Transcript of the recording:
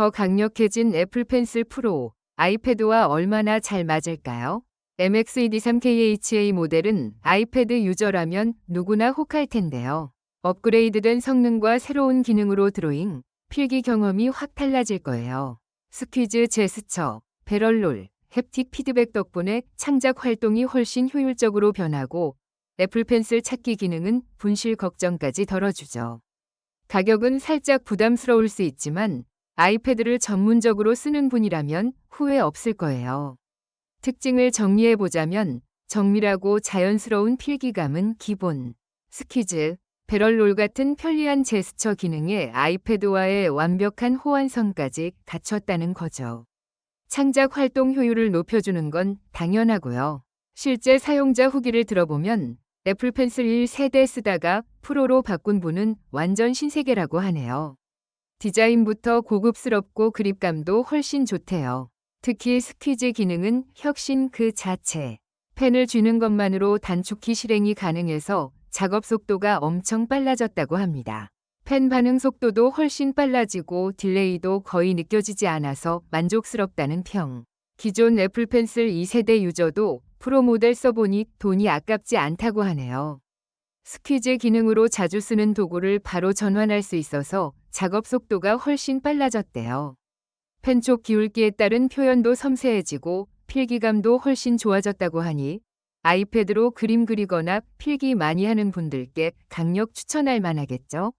더 강력해진 애플 펜슬 프로, 아이패드와 얼마나 잘 맞을까요? MX2D3KHA 모델은 아이패드 유저라면 누구나 혹할 텐데요. 업그레이드된 성능과 새로운 기능으로 드로잉, 필기 경험이 확 달라질 거예요. 스퀴즈 제스처, 배럴롤, 햅틱 피드백 덕분에 창작 활동이 훨씬 효율적으로 변하고 애플 펜슬 찾기 기능은 분실 걱정까지 덜어주죠. 가격은 살짝 부담스러울 수 있지만 아이패드를 전문적으로 쓰는 분이라면 후회 없을 거예요. 특징을 정리해 보자면 정밀하고 자연스러운 필기감은 기본, 스퀴즈, 배럴롤 같은 편리한 제스처 기능에 아이패드와의 완벽한 호환성까지 갖췄다는 거죠. 창작 활동 효율을 높여주는 건 당연하고요. 실제 사용자 후기를 들어보면 애플 펜슬 1 세대 쓰다가 프로로 바꾼 분은 완전 신세계라고 하네요. 디자인부터 고급스럽고 그립감도 훨씬 좋대요. 특히 스퀴즈 기능은 혁신 그 자체. 펜을 쥐는 것만으로 단축키 실행이 가능해서 작업 속도가 엄청 빨라졌다고 합니다. 펜 반응 속도도 훨씬 빨라지고 딜레이도 거의 느껴지지 않아서 만족스럽다는 평. 기존 애플 펜슬 2세대 유저도 프로 모델 써보니 돈이 아깝지 않다고 하네요. 스퀴즈 기능으로 자주 쓰는 도구를 바로 전환할 수 있어서 작업 속도가 훨씬 빨라졌대요. 펜촉 기울기에 따른 표현도 섬세해지고 필기감도 훨씬 좋아졌다고 하니 아이패드로 그림 그리거나 필기 많이 하는 분들께 강력 추천할 만하겠죠?